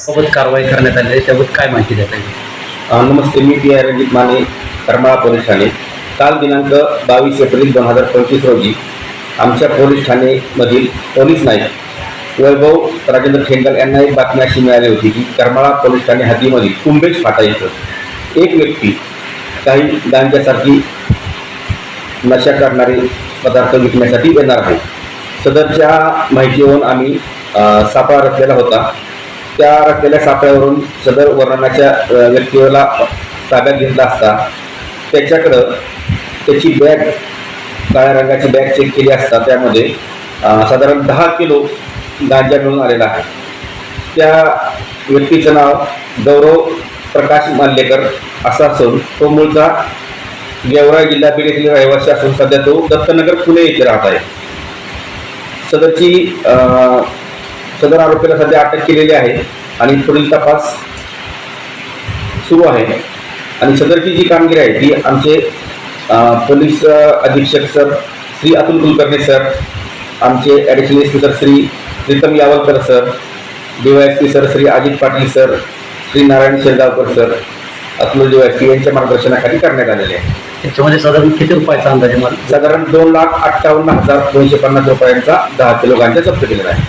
सोबत कारवाई करण्यात आली आहे. त्याबद्दल काय माहिती देता येईल? अ, नमस्ते मी P I Ranjit Mane Karmala police Thane. काल दिनांक बावीस एप्रिल दोन हजार पंचवीस रोजी आमच्या पोलीस ठाणेमधील पोलीस नाईक वैभव राजेंद्र ठेंगल यांना एक बातमी अशी मिळाली होती की करमाळा पोलीस ठाणे हद्दीमधील कुंभेज फाटा इथं एक व्यक्ती काही गांजासारखी नशा करणारे पदार्थ विकण्यासाठी येणार आहे. सदरच्या माहितीवरून आम्ही अ, सापळा रचलेला होता. त्या रचलेल्या सापळ्यावरून सदर वर्णनाच्या व्यक्तीला ताब्यात घेतला असता त्याच्याकडं त्याची बॅग काळ्या रंगाची बॅग चेक केली असता त्यामध्ये साधारण दहा किलो गांजा मिळून आलेला आहे. त्या व्यक्तीचं नाव गौरव प्रकाश माल्लेकर असं असून तो मूळचा गेवराई जिल्हा बीड येथील रहिवासी असून सध्या तो दत्तनगर पुणे येथे राहत आहे. सदरची सदर आरोपीला सध्या अटक केलेली आहे आणि पुढील तपास सुरू आहे. आणि सदरची जी कामगिरी आहे ती आमचे पोलीस अधीक्षक सर श्री अतुल कुलकर्णी सर आमचे additional S P sir Shri Pritam Yavalkar sir D Y S P sir Shri Ajit Patil sir Shri Narayan Shergaonkar sir Atul D Y S P यांच्या मार्गदर्शनाखाली करण्यात आलेले आहे. त्याच्यामध्ये साधारण किती रुपयाचा अंदाजे मला? साधारण दोन लाख अठ्ठावन्न हजार दोनशे पन्नास रुपयांचा दहा किलो गांजा जप्त केलेला आहे.